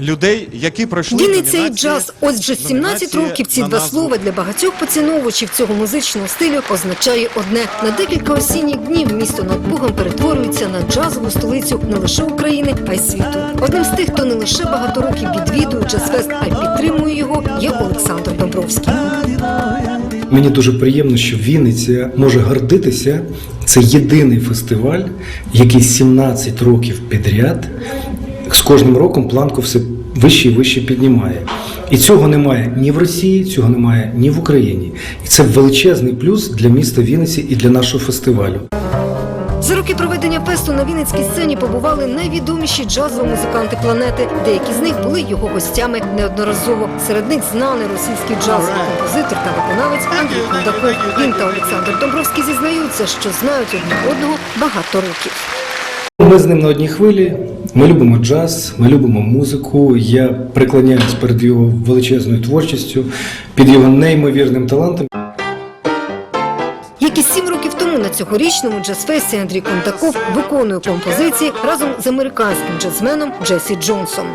людей, які пройшли Вінниця і номінації- джаз. Ось вже 17 років ці два слова для багатьох поціновувачів цього музичного стилю означає одне: на декілька осінніх днів місто над Бугом перетворюється на джазову столицю не лише України, а й світу. Одним з тих, хто не лише багато років відвідує джаз-фест, а й підтримує його, є Олександр Домбровський. Мені дуже приємно, що Вінниця може гордитися. Це єдиний фестиваль, який 17 років підряд з кожним роком планку все вище і вище піднімає. І цього немає ні в Росії, цього немає ні в Україні. І це величезний плюс для міста Вінниці і для нашого фестивалю. За роки проведення фесту на Вінницькій сцені побували найвідоміші джазові музиканти планети. Деякі з них були його гостями неодноразово. Серед них знаний російський джазовий композитор та виконавець Андрій Кондаков. Він та Олександр Домбровський зізнаються, що знають одне одного багато років. Ми з ним на одній хвилі. Ми любимо джаз, ми любимо музику. Я преклоняюсь перед його величезною творчістю, під його неймовірним талантом. Як і сім років тому на цьогорічному джаз-фесті Андрій Кондаков виконує композиції разом з американським джазменом Джесі Джонсом.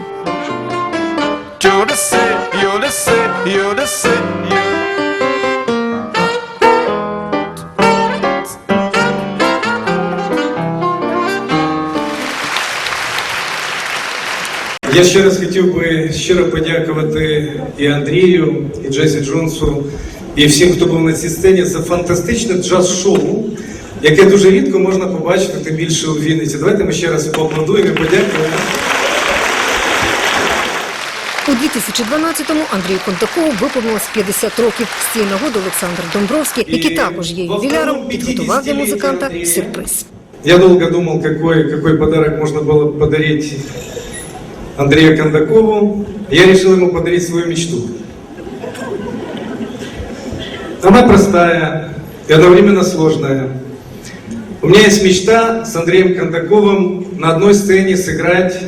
Я ще раз хотів би щиро подякувати і Андрію, і Джесі Джонсу, і всім, хто був на цій сцені за фантастичне джаз-шоу, яке дуже рідко можна побачити, тим більше у Вінниці. Давайте ми ще раз поаплодуємо і подякуємо. У 2012-му Андрію Кондакову виповнилось 50 років. З цієї нагоди Олександр Домбровський, який також є ювіляром, підготував для музиканта сюрприз. Я долго думал, какой, какой подарок можно было подарить Андрею Кондакову. Я решил ему подарить свою мечту. Она простая и одновременно сложная. У меня есть мечта с Андреем Кондаковым на одной сцене сыграть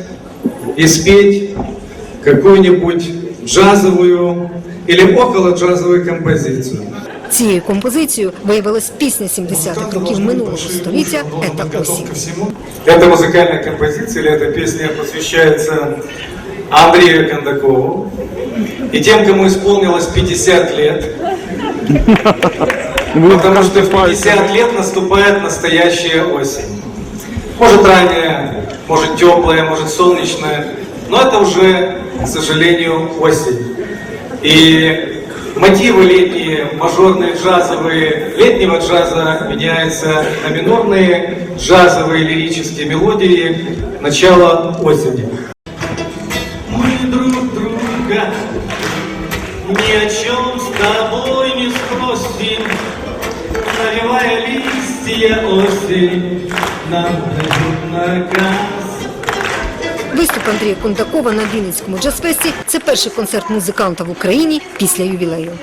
и спеть какую-нибудь джазовую или около джазовую композицию. Цією композицією виявилась пісня 70-х років минулого століття «Ета осінь». Эта музыкальная композиция или эта песня посвящается Андрею Кондакову и тем, кому исполнилось 50 лет. Потому что в 50 лет наступает настоящая осень. Может ранняя, может теплая, может солнечная, но это уже, к сожалению, осень. И мотивы летние, мажорные, джазовые, летнего джаза меняются на минорные, джазовые, лирические мелодии начала осени. Мы друг друга ни о чем с тобой не спросим, Навевая листья осень, нам дают наказ. Виступ Андрія Кондакова на Вінницькому джаз-фесті – це перший концерт музиканта в Україні після ювілею.